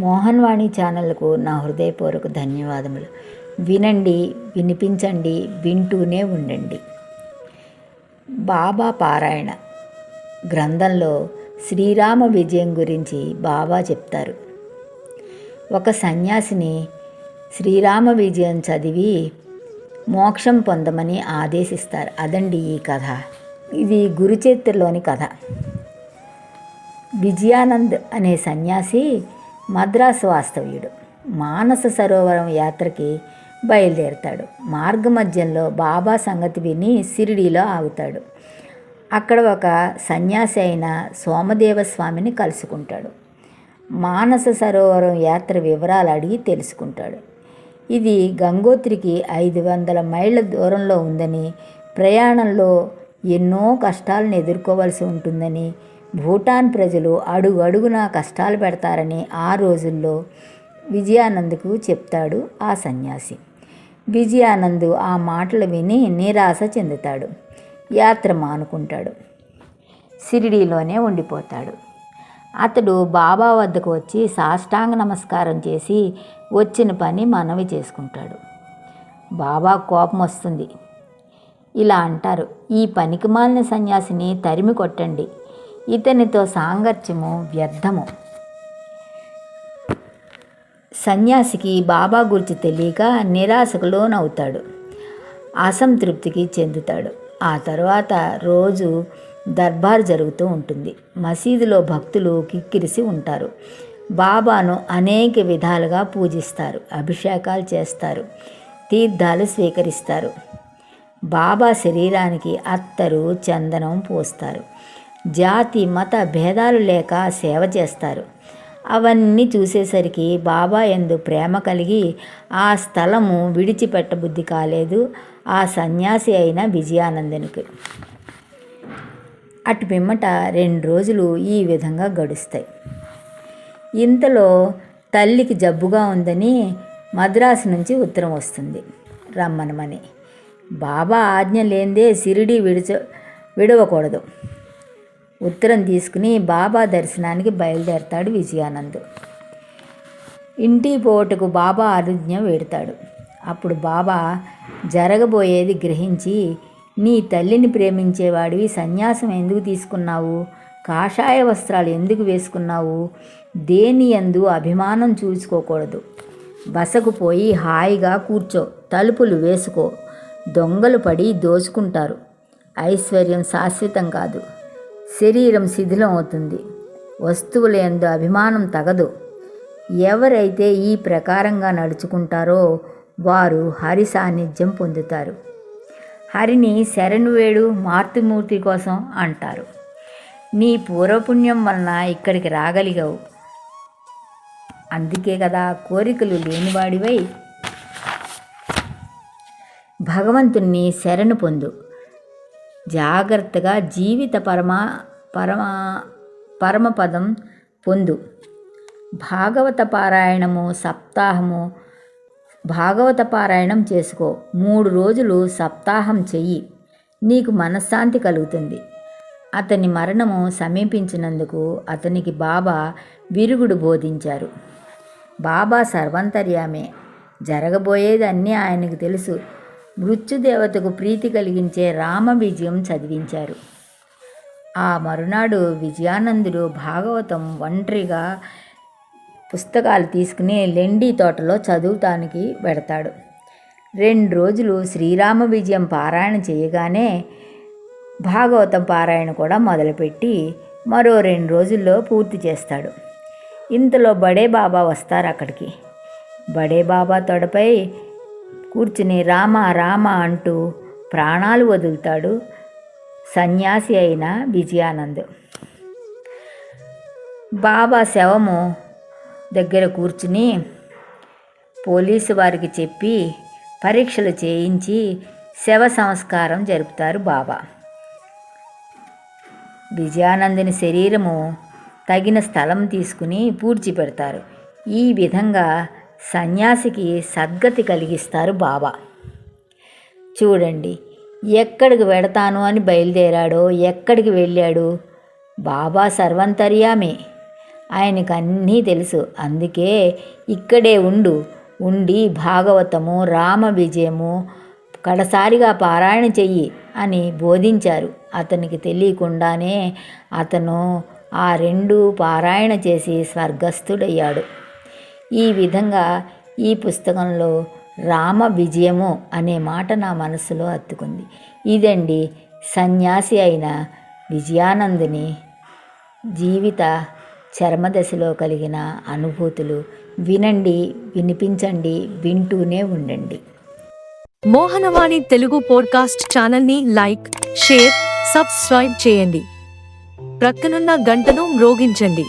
మోహన్ వాణి ఛానల్కు నా హృదయపూర్వక ధన్యవాదములు. వినండి వినిపించండి వింటూనే ఉండండి. బాబా పారాయణ గ్రంథంలో శ్రీరామ విజయం గురించి బాబా చెప్తారు. ఒక సన్యాసిని శ్రీరామ విజయం చదివి మోక్షం పొందమని ఆదేశిస్తారు. అదండి ఈ కథ. ఇది గురుచరిత్రలోని కథ. విజయానంద్ అనే సన్యాసి మద్రాసు వాస్తవ్యుడు. మానస సరోవరం యాత్రకి బయలుదేరుతాడు. మార్గమధ్యంలో బాబా సంగతి విని సిరిడీలో ఆగుతాడు. అక్కడ ఒక సన్యాసి అయిన సోమదేవ స్వామిని కలుసుకుంటాడు. మానస సరోవరం యాత్ర వివరాలు అడిగి తెలుసుకుంటాడు. ఇది గంగోత్రికి ఐదు వందల మైళ్ళ దూరంలో ఉందని ప్రయాణంలో ఎన్నో కష్టాలను ఎదుర్కోవలసి ఉంటుందని భూటాన్ ప్రజలు అడుగు అడుగున కష్టాలు పెడతారని ఆ రోజుల్లో విజయానంద్కు చెప్తాడు ఆ సన్యాసి. విజయానంద్ ఆ మాటలు విని నిరాశ చెందుతాడు. యాత్ర మానుకుంటాడు. సిరిడీలోనే ఉండిపోతాడు. అతడు బాబా వద్దకు వచ్చి సాష్టాంగ నమస్కారం చేసి వచ్చిన పని మనవి చేసుకుంటాడు. బాబా కోపం వస్తుంది. ఇలా అంటారు. ఈ పనికిమాలిన సన్యాసిని తరిమి కొట్టండి. ఇతనితో సాంగత్యము వ్యర్థము. సన్యాసికి బాబా గురించి తెలియక నిరాశకు లోనవుతాడు. అసంతృప్తికి చెందుతాడు. ఆ తర్వాత రోజు దర్బార్ జరుగుతూ ఉంటుంది. మసీదులో భక్తులు కిక్కిరిసి ఉంటారు. బాబాను అనేక విధాలుగా పూజిస్తారు అభిషేకాలు చేస్తారు తీర్థాలు స్వీకరిస్తారు. బాబా శరీరానికి అత్తరు చందనం పోస్తారు. జాతి మత భేదాలు లేక సేవ చేస్తారు. అవన్నీ చూసేసరికి బాబా ఎందు ప్రేమ కలిగి ఆ స్థలము విడిచిపెట్టబుద్ధి కాలేదు. ఆ సన్యాసి అయిన విజయానందనికి. అటు పిమ్మట రెండు రోజులు ఈ విధంగా గడుస్తాయి. ఇంతలో తల్లికి జబ్బుగా ఉందని మద్రాసు నుంచి ఉత్తరం వస్తుంది. రమ్మనమని. బాబా ఆజ్ఞ లేనిదే సిరిడి విడిచ విడవకూడదు. ఉత్తరం తీసుకుని బాబా దర్శనానికి బయలుదేరతాడు విజయానంద్. ఇంటి పోటుకు బాబా ఆరుజ్ఞ వేడతాడు. అప్పుడు బాబా జరగబోయేది గ్రహించి నీ తల్లిని ప్రేమించేవాడివి సన్యాసం ఎందుకు తీసుకున్నావు? కాషాయ వస్త్రాలు ఎందుకు వేసుకున్నావు? దేని ఎందు అభిమానం చూసుకోకూడదు. బసకు పోయి హాయిగా కూర్చో తలుపులు వేసుకో దొంగలు పడి దోచుకుంటారు. ఐశ్వర్యం శాశ్వతం కాదు. శరీరం శిథిలం అవుతుంది. వస్తువుల ఎందు అభిమానం తగదు. ఎవరైతే ఈ ప్రకారంగా నడుచుకుంటారో వారు హరి సాన్నిధ్యం పొందుతారు. హరిని శరణు వేడు మార్తిమూర్తి కోసం అంటారు. నీ పూర్వపుణ్యం వలన ఇక్కడికి రాగలిగావు. అందుకే కదా కోరికలు లేనివాడివై. భగవంతుణ్ణి శరణు పొందు. జాగ్రత్తగా జీవిత పరమా పరమా పరమపదం పొందు. భాగవత పారాయణము సప్తాహము భాగవత పారాయణం చేసుకో. మూడు రోజులు సప్తాహం చెయ్యి. నీకు మనశ్శాంతి కలుగుతుంది. అతని మరణము సమీపించినందుకు అతనికి బాబా విరుగుడు బోధించారు. బాబా సర్వంతర్యామే. జరగబోయేది అన్నీ ఆయనకు తెలుసు. మృత్యుదేవతకు ప్రీతి కలిగించే రామ విజయం చదివించారు. ఆ మరునాడు విజయానందుడు భాగవతం ఒంటరిగా పుస్తకాలు తీసుకుని లెండి తోటలో చదువుతానికి పెడతాడు రెండు రోజులు శ్రీరామ విజయం పారాయణ చేయగానే భాగవతం పారాయణ కూడా మొదలుపెట్టి మరో రెండు రోజుల్లో పూర్తి చేస్తాడు. ఇంతలో బడే బాబా వస్తారు అక్కడికి. బడే బాబా తొడపై కూర్చుని రామ రామ అంటూ ప్రాణాలు వదులుతాడు సన్యాసి అయిన విజయానంద్. బాబా శవము దగ్గర కూర్చుని పోలీసు వారికి చెప్పి పరీక్షలు చేయించి శవ సంస్కారం జరుపుతారు బాబా. విజయానందుని శరీరము తగిన స్థలం తీసుకుని పూడ్చిపెడతారు. ఈ విధంగా సన్యాసికి సద్గతి కలిగిస్తారు బాబా. చూడండి ఎక్కడికి వెడతాను అని బయలుదేరాడో ఎక్కడికి వెళ్ళాడు? బాబా సర్వంతర్యామే. ఆయనకు అన్నీ తెలుసు. అందుకే ఇక్కడే ఉండు. ఉండి భాగవతము రామ విజయము కడసారిగా పారాయణ చెయ్యి అని బోధించారు. అతనికి తెలియకుండానే అతను ఆ రెండు పారాయణ చేసి స్వర్గస్థుడయ్యాడు. ఈ విధంగా ఈ పుస్తకంలో రామ విజయము అనే మాట నా మనసులో అత్తుకుంది. ఇదండి సన్యాసి అయిన విజయానందుని జీవిత చర్మదశలో కలిగిన అనుభూతులు. వినండి వినిపించండి వింటూనే ఉండండి. మోహనవాణి తెలుగు పోడ్కాస్ట్ ఛానల్ని లైక్ షేర్ సబ్స్క్రైబ్ చేయండి. ప్రక్కనున్న గంటను మ్రోగించండి.